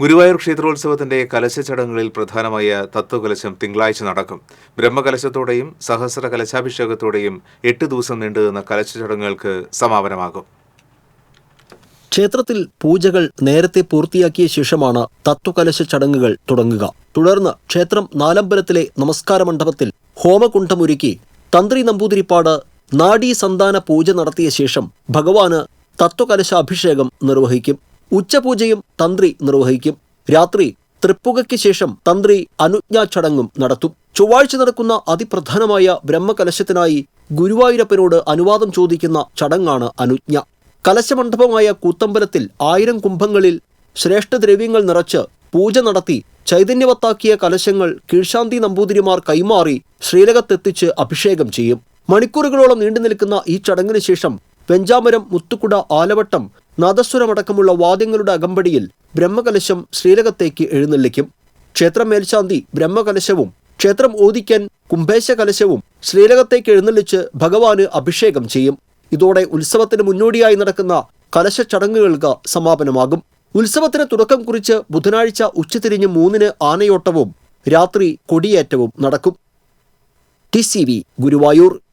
ഗുരുവായൂർ ക്ഷേത്രോത്സവത്തിന്റെ കലശ ചടങ്ങുകളിൽ പ്രധാനമായ തത്വകലശം തിങ്കളാഴ്ച നടക്കും. ബ്രഹ്മകലശത്തോടെയും സഹസ്ര കലശാഭിഷേകത്തോടെയും എട്ട് ദിവസം നീണ്ടുനിന്ന കലശ ചടങ്ങുകൾക്ക് സമാപനമാകും. ക്ഷേത്രത്തിൽ പൂജകൾ നേരത്തെ പൂർത്തിയാക്കിയ ശേഷമാണ് തത്വകലശ ചടങ്ങുകൾ തുടങ്ങുക. തുടർന്ന് ക്ഷേത്രം നാലമ്പലത്തിലെ നമസ്കാര മണ്ഡപത്തിൽ ഹോമകുണ്ഠമൊരുക്കി തന്ത്രി നമ്പൂതിരിപ്പാട് നാഡീ സന്താന പൂജ നടത്തിയ ശേഷം ഭഗവാന് തത്വകലശ അഭിഷേകം നിർവഹിക്കും. ഉച്ചപൂജയും തന്ത്രി നിർവഹിക്കും. രാത്രി തൃപ്പുകയ്ക്ക് ശേഷം തന്ത്രി അനുജ്ഞാ ചടങ്ങും നടത്തും. ചൊവ്വാഴ്ച നടക്കുന്ന അതിപ്രധാനമായ ബ്രഹ്മകലശത്തിനായി ഗുരുവായൂരപ്പനോട് അനുവാദം ചോദിക്കുന്ന ചടങ്ങാണ് അനുജ്ഞ. കലശമണ്ഡപമായ കൂത്തമ്പലത്തിൽ ആയിരം കുംഭങ്ങളിൽ ശ്രേഷ്ഠദ്രവ്യങ്ങൾ നിറച്ച് പൂജ നടത്തി ചൈതന്യവത്താക്കിയ കലശങ്ങൾ കീഴ്ശാന്തി നമ്പൂതിരിമാർ കൈമാറി ശ്രീലകത്തെത്തിച്ച് അഭിഷേകം ചെയ്യും. മണിക്കൂറുകളോളം നീണ്ടു നിൽക്കുന്ന ഈ ചടങ്ങിന് ശേഷം വെഞ്ചാമരം മുത്തുക്കുട ആലവട്ടം നാദസ്വരമടക്കമുള്ള വാദ്യങ്ങളുടെ അകമ്പടിയിൽ ബ്രഹ്മകലശം ശ്രീലകത്തേക്ക് എഴുന്നള്ളിക്കും. ക്ഷേത്രം മേൽശാന്തി ബ്രഹ്മകലശവും ക്ഷേത്രം ഓദിക്കാൻ കുംഭേശ കലശവും ശ്രീലകത്തേക്ക് എഴുന്നള്ളിച്ച് ഭഗവാന് അഭിഷേകം ചെയ്യും. ഇതോടെ ഉത്സവത്തിന് മുന്നോടിയായി നടക്കുന്ന കലശ ചടങ്ങുകൾക്ക് സമാപനമാകും. ഉത്സവത്തിന് തുടക്കം കുറിച്ച് ബുധനാഴ്ച ഉച്ചതിരിഞ്ഞ് മൂന്നിന് ആനയോട്ടവും രാത്രി കൊടിയേറ്റവും നടക്കും. ടി ഗുരുവായൂർ.